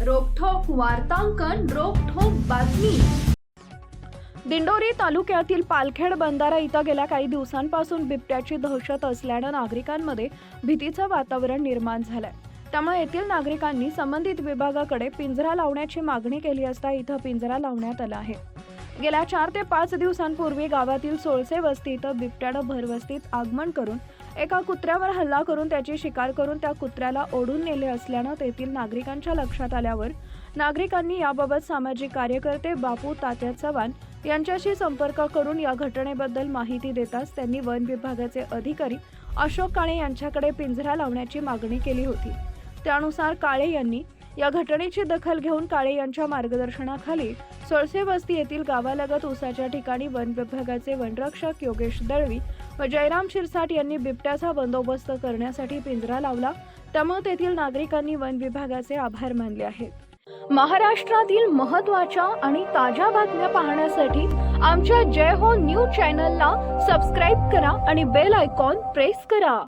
वार्तांकन रोखोक बातमी. दिंडोरी तालुक्यातील पालखेड बंधारा इथं गेल्या काही दिवसांपासून बिबट्याची दहशत असल्यानं नागरिकांमध्ये भीतीचं वातावरण निर्माण झालंय. त्यामुळे येथील नागरिकांनी संबंधित विभागाकडे पिंजरा लावण्याची मागणी केली असता इथं पिंजरा लावण्यात आला आहे. गेल्या चार ते पाच दिवसांपूर्वी गावातील सोळसे वस्ती इथं बिबट्यानं भरवस्तीत आगमन करून एका कुत्र्यावर हल्ला करून त्याची शिकार करून त्या कुत्र्याला ओढून नेले असल्यानं तेथील नागरिकांच्या लक्षात आल्यावर नागरिकांनी याबाबत सामाजिक कार्यकर्ते बापू तात्या चव्हाण यांच्याशी संपर्क करून या घटनेबद्दल माहिती देताच त्यांनी वन विभागाचे अधिकारी अशोक काळे यांच्याकडे पिंजरा लावण्याची मागणी केली होती. त्यानुसार काळे यांनी या घटनेची दखल घेऊन काळे यांच्या मार्गदर्शनाखाली सोळसे वस्ती येथील गावालगत उसाच्या ठिकाणी वन विभागाचे वनरक्षक योगेश दळवी व जयराम शिरसाट यांनी बिबट्याचा बंदोबस्त करण्यासाठी पिंजरा लावला. त्यामुळे तेथील नागरिकांनी वन विभागाचे आभार मानले आहेत. महाराष्ट्रातील महत्त्वाच्या आणि ताज्या बातम्या पाहण्यासाठी आमच्या जय हो न्यूज चॅनलला सबस्क्राईब करा आणि बेल आयकॉन प्रेस करा.